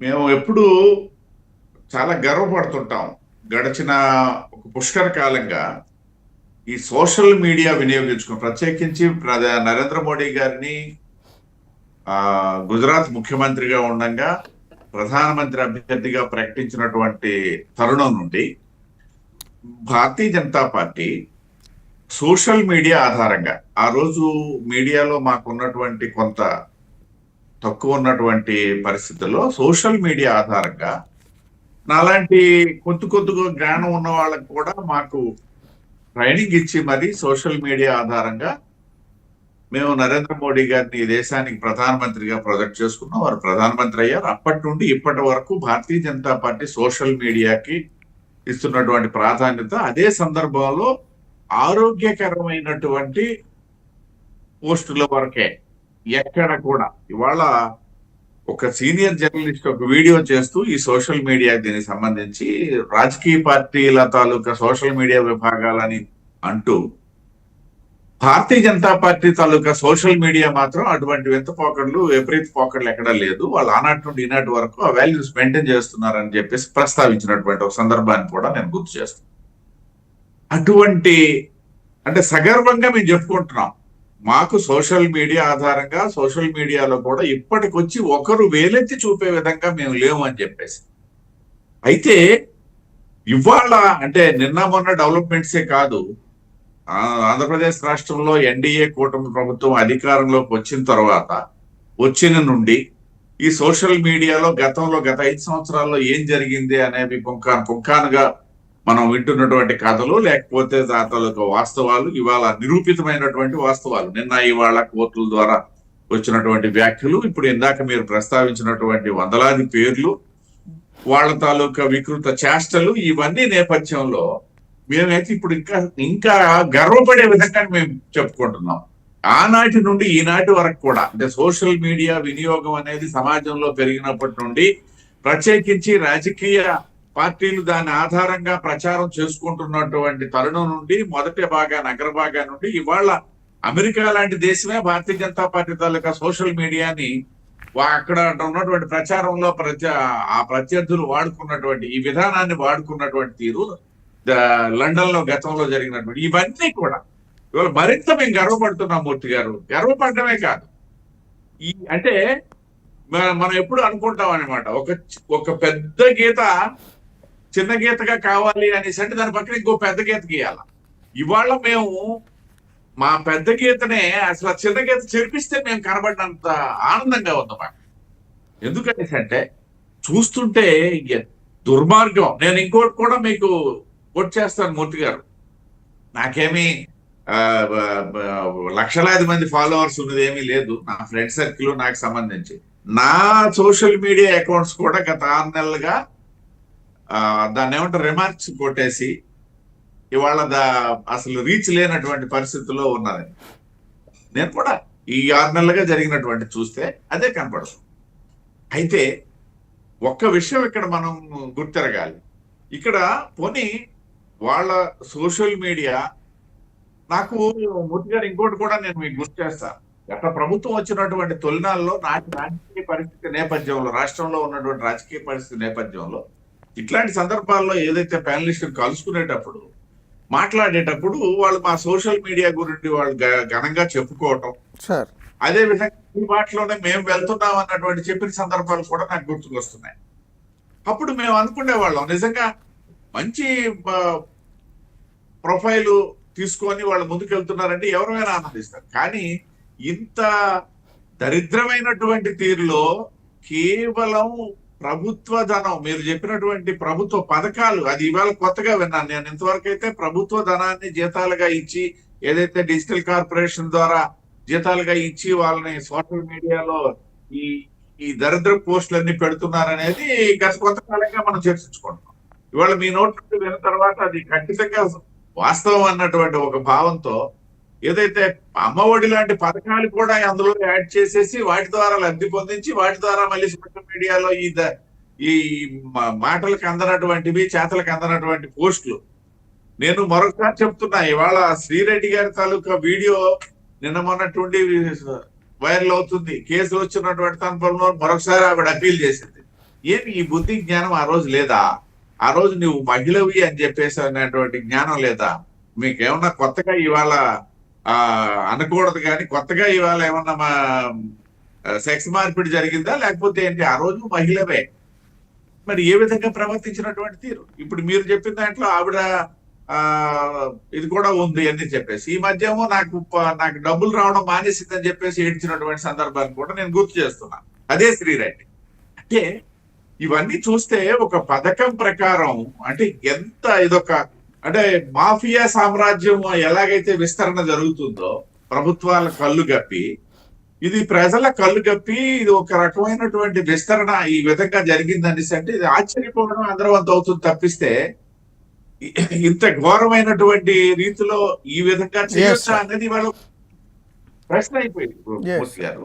మేము ఎప్పుడు చాలా గర్వపడుతుంటాం. గడిచిన ఒక పుష్కర కాలంగా ఈ సోషల్ మీడియా వినియోగించుకుని ప్రత్యేకించి ప్రధా- నరేంద్ర మోడీ గారిని ఆ గుజరాత్ ముఖ్యమంత్రిగా ఉండగా ప్రధానమంత్రి అభ్యర్థిగా ప్రకటించినటువంటి తరుణం నుండి Bharatiya Janata party social media ఆధారంగా ఆ రోజు మీడియాలో మాకున్నటువంటి కొంత తక్కువ ఉన్నటువంటి పరిస్థితుల్లో సోషల్ మీడియా ఆధారంగా నాలాంటి కొద్ది కొద్దిగా జ్ఞానం ఉన్న వాళ్ళకి కూడా మాకు ట్రైనింగ్ ఇచ్చి మరి సోషల్ మీడియా ఆధారంగా మేము నరేంద్ర మోడీ గారిని దేశానికి ప్రధానమంత్రిగా ప్రొజెక్ట్ చేసుకున్నాం. వారు ప్రధానమంత్రి అయ్యారు. అప్పటి నుండి ఇప్పటి వరకు భారతీయ జనతా పార్టీ సోషల్ మీడియాకి ఇస్తున్నటువంటి ప్రాధాన్యత. అదే సందర్భంలో ఆరోగ్యకరమైనటువంటి పోస్టుల వరకే ఎక్కడ కూడా. ఇవాళ ఒక సీనియర్ జర్నలిస్ట్ ఒక వీడియో చేస్తూ ఈ సోషల్ మీడియా దీనికి సంబంధించి రాజకీయ పార్టీల తాలూకా సోషల్ మీడియా విభాగాలని అంటూ భారతీయ జనతా పార్టీ తాలూకా సోషల్ మీడియా మాత్రం అటువంటి వింత పోకడ్లు విపరీత పోకడ్లు ఎక్కడా లేదు. వాళ్ళు ఆనాటి నుండి ఈనాటి వరకు ఆ వాల్యూస్ మెయింటైన్ చేస్తున్నారని చెప్పేసి ప్రస్తావించినటువంటి ఒక సందర్భాన్ని కూడా నేను గుర్తు చేస్తాను. అటువంటి అంటే సగర్వంగా మేము చెప్పుకుంటున్నాం. మాకు సోషల్ మీడియా ఆధారంగా సోషల్ మీడియాలో కూడా ఇప్పటికొచ్చి ఒకరు వేలెత్తి చూపే విధంగా మేము లేము అని చెప్పేసి. అయితే ఇవాళ అంటే నిన్న మొన్న డెవలప్మెంట్సే కాదు. ఆంధ్రప్రదేశ్ రాష్ట్రంలో ఎన్డీఏ కూటమి ప్రభుత్వం అధికారంలోకి వచ్చిన తర్వాత వచ్చిన నుండి ఈ సోషల్ మీడియాలో గతంలో గత ఐదు సంవత్సరాల్లో ఏం జరిగింది అనేవి పుంఖాను పుంఖానుగా మనం వింటున్నటువంటి కథలు లేకపోతే తాతలకు వాస్తవాలు ఇవాళ నిరూపితమైనటువంటి వాస్తవాలు. నిన్న ఇవాళ కోర్టుల ద్వారా వచ్చినటువంటి వ్యాఖ్యలు ఇప్పుడు ఇందాక మీరు ప్రస్తావించినటువంటి వందలాది పేర్లు వాళ్ళ తాలూకా వికృత చేష్టలు ఇవన్నీ నేపథ్యంలో మేమైతే ఇప్పుడు ఇంకా ఇంకా గర్వపడే విధంగా మేము చెప్పుకుంటున్నాం. ఆనాటి నుండి ఈనాటి వరకు కూడా అంటే సోషల్ మీడియా వినియోగం అనేది సమాజంలో పెరిగినప్పటి నుండి ప్రత్యేకించి రాజకీయ పార్టీలు దాని ఆధారంగా ప్రచారం చేసుకుంటున్నటువంటి తరుణం నుండి మొదటి భాగా నగర భాగా నుండి ఇవాళ అమెరికా లాంటి దేశమే భారతీయ జనతా పార్టీ తాలూకా సోషల్ మీడియాని అక్కడ ఉన్నటువంటి ప్రచారంలో ప్రచ ఆ ప్రత్యర్థులు వాడుకున్నటువంటి ఈ విధానాన్ని వాడుకున్నటువంటి తీరు లండన్లో గతంలో జరిగినటువంటి ఇవన్నీ కూడా ఇవాళ మరింత మేము గర్వపడుతున్నాం మూర్తి గారు. గర్వపడమే కాదు. ఈ అంటే మనం ఎప్పుడు అనుకుంటాం అనమాట ఒక ఒక పెద్ద గీత చిన్న గీతగా కావాలి అనేసి అంటే దాని పక్కన ఇంకో పెద్ద గీత గీయాల. ఇవాళ మేము మా పెద్ద గీతనే అసలు చిన్న గీత చెరిపిస్తే మేము కనబడినంత ఆనందంగా ఉంది మాకు ఎందుకనేసి అంటే చూస్తుంటే దుర్మార్గం. నేను ఇంకోటి కూడా మీకు కొట్ చేస్తాను మూర్తి గారు. నాకేమీ లక్షలాది మంది ఫాలోవర్స్ ఉన్నది ఏమీ లేదు. నా ఫ్రెండ్ సర్కిల్ నాకు సంబంధించి. నా సోషల్ మీడియా అకౌంట్స్ కూడా గత ఆరు నెలలుగా దాన్ని ఏమంటారు రిమార్క్స్ కొట్టేసి ఇవాళ దా అసలు రీచ్ లేనటువంటి పరిస్థితుల్లో ఉన్నది. నేను కూడా ఈ ఆరు నెలలుగా జరిగినటువంటి చూస్తే అదే కనపడదు. అయితే ఒక్క విషయం ఇక్కడ మనం గుర్తిరగాలి. ఇక్కడ పోనీ వాళ్ళ సోషల్ మీడియా నాకు మూర్తి గారు ఇంకోటి కూడా నేను మీకు గుర్తు చేస్తాను గత ప్రభుత్వం వచ్చినటువంటి తొలినాల్లో నాటి రాజకీయ పరిస్థితి నేపథ్యంలో రాష్ట్రంలో ఉన్నటువంటి రాజకీయ పరిస్థితి నేపథ్యంలో ఇట్లాంటి సందర్భాల్లో ఏదైతే ప్యానలిస్ట్ కలుసుకునేటప్పుడు మాట్లాడేటప్పుడు వాళ్ళు మా సోషల్ మీడియా గురించి వాళ్ళు ఘనంగా చెప్పుకోవటం. సార్. అదే విధంగా ఈ మేము వెళ్తున్నాం అన్నటువంటి చెప్పిన సందర్భాలు కూడా నాకు గుర్తుకొస్తున్నాయి. అప్పుడు మేము అనుకునేవాళ్ళం నిజంగా మంచి ప్రొఫైల్ తీసుకొని వాళ్ళు ముందుకు వెళ్తున్నారంటే ఎవరైనా ఆనందిస్తారు. కానీ ఇంత దరిద్రమైనటువంటి తీరులో కేవలం ప్రభుత్వ ధనం మీరు చెప్పినటువంటి ప్రభుత్వ పథకాలు అది ఇవాళ కొత్తగా విన్నాను. నేను ఇంతవరకు అయితే ప్రభుత్వ ధనాన్ని జీతాలుగా ఇచ్చి ఏదైతే డిజిటల్ కార్పొరేషన్ ద్వారా జీతాలుగా ఇచ్చి వాళ్ళని సోషల్ మీడియాలో ఈ ఈ దరిద్ర పోస్టులన్నీ పెడుతున్నారనేది గత కొంతకాలంగా మనం చర్చించుకుంటున్నాం. ఇవాళ మీ నోట్ నుండి విన్న తర్వాత అది ఖచ్చితంగా వాస్తవం అన్నటువంటి ఒక భావంతో ఏదైతే అమ్మఒడి లాంటి పథకాలు కూడా అందులో యాడ్ చేసేసి వాటి ద్వారా లబ్ధి పొందించి వాటి ద్వారా మళ్ళీ సోషల్ మీడియాలో ఈ ద- ఈ మాటలకు అందనటువంటివి చేతలకు అందనటువంటి పోస్టులు. నేను మరొకసారి చెప్తున్నా ఇవాళ శ్రీరెడ్డి గారి తాలూకా వీడియో నిన్న మొన్నటువంటి వైరల్ అవుతుంది. కేసులు వచ్చినటువంటి సందర్భంలో మరొకసారి ఆవిడ అప్పీల్ చేసింది. ఏమి ఈ బుద్ధి జ్ఞానం ఆ రోజు లేదా? ఆ రోజు నువ్వు మహిళవి అని చెప్పేసి అనేటువంటి జ్ఞానం లేదా? మీకేమన్నా కొత్తగా ఇవాళ ఆ అనకూడదు కానీ కొత్తగా ఇవాళ ఏమన్నా మా సెక్స్ మార్పిడి జరిగిందా? లేకపోతే ఏంటి? ఆ రోజు మహిళవే. మరి ఏ విధంగా ప్రవర్తించినటువంటి తీరు? ఇప్పుడు మీరు చెప్పిన దాంట్లో ఆవిడ ఇది కూడా ఉంది అని చెప్పేసి ఈ మధ్యమో నాకు నాకు డబ్బులు రావడం మానేసిందని చెప్పేసి ఏడ్చినటువంటి సందర్భాన్ని కూడా నేను గుర్తు చేస్తున్నాను అదే శ్రీరెడ్డి. అంటే ఇవన్నీ చూస్తే ఒక పథకం ప్రకారం అంటే ఎంత ఇదొక అంటే మాఫియా సామ్రాజ్యం ఎలాగైతే విస్తరణ జరుగుతుందో ప్రభుత్వాల కళ్ళు గప్పి ఇది ప్రజల కళ్ళు గప్పి ఇది ఒక రకమైనటువంటి విస్తరణ ఈ విధంగా జరిగిందనేసి అంటే ఇది ఆశ్చర్యపోవడం అందరం అంత అవుతుంది తప్పిస్తే ఇంత ఘోరమైనటువంటి రీతిలో ఈ విధంగా చేయొచ్చా. అనేది వాళ్ళు ప్రశ్న అయిపోయింది. గారు.